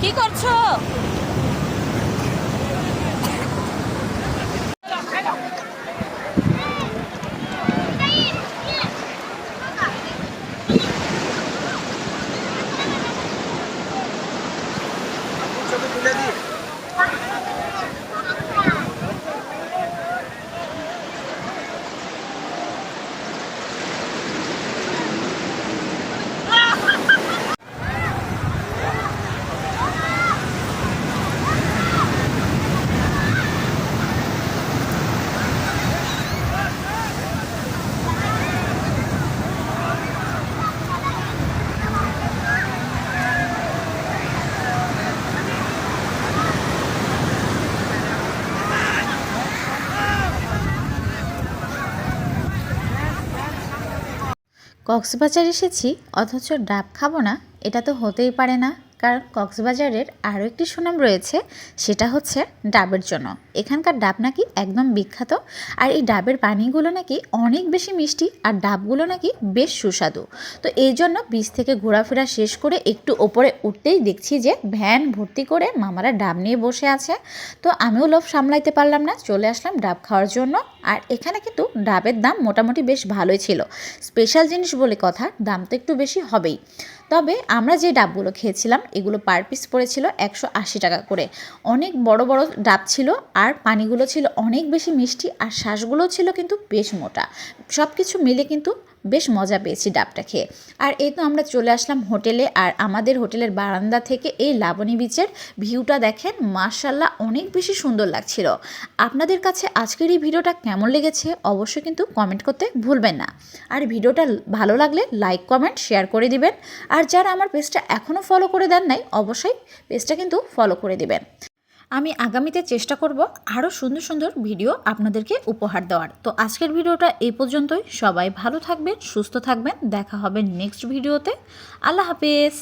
কি করছ? কক্সবাজার এসেছি, অথচ ডাব খাব না, এটা তো হতেই পারে না। কারণ কক্সবাজারের আরও একটি সুনাম রয়েছে, সেটা হচ্ছে ডাবের জন্য। এখানকার ডাব নাকি একদম বিখ্যাত, আর এই ডাবের পানিগুলো নাকি অনেক বেশি মিষ্টি, আর ডাবগুলো নাকি বেশ সুস্বাদু। তো এই জন্য বীজ থেকে ঘোরাফেরা শেষ করে একটু ওপরে উঠতেই দেখছি যে ভ্যান ভর্তি করে মামারা ডাব নিয়ে বসে আছে। তো আমিও লোভ সামলাইতে পারলাম না, চলে আসলাম ডাব খাওয়ার জন্য। আর এখানে কিন্তু ডাবের দাম মোটামুটি বেশ ভালোই ছিল। স্পেশাল জিনিস বলে কথা, দাম তো একটু বেশি হবেই। তবে আমরা যে ডাবগুলো খেয়েছিলাম, এগুলো পার পিস পড়েছিল একশো আশি টাকা করে। অনেক বড় বড় ডাব ছিল আর পানিগুলো ছিল অনেক বেশি মিষ্টি আর শ্বাসগুলো ছিল কিন্তু বেশ মোটা। সব কিছু মিলে কিন্তু বেশ মজা পেয়েছি ডাবটা খেয়ে। আর এই তো আমরা চলে আসলাম হোটেলে, আর আমাদের হোটেলের বারান্দা থেকে এই লাবণী বিচের ভিউটা দেখেন মার্শাল্লাহ অনেক বেশি সুন্দর লাগছিল। আপনাদের কাছে আজকের এই ভিডিওটা কেমন লেগেছে অবশ্যই কিন্তু কমেন্ট করতে ভুলবেন না। আর ভিডিওটা ভালো লাগলে লাইক, কমেন্ট, শেয়ার করে দিবেন। আর যারা আমার পেজটা এখনও ফলো করে দেন নাই, অবশ্যই পেজটা কিন্তু ফলো করে দিবেন। আমি আগামীতে চেষ্টা করব আরও সুন্দর সুন্দর ভিডিও আপনাদেরকে উপহার দেওয়ার। তো আজকের ভিডিওটা এই পর্যন্তই। সবাই ভালো থাকবেন, সুস্থ থাকবেন। দেখা হবে নেক্সট ভিডিওতে। আল্লাহ হাফেজ।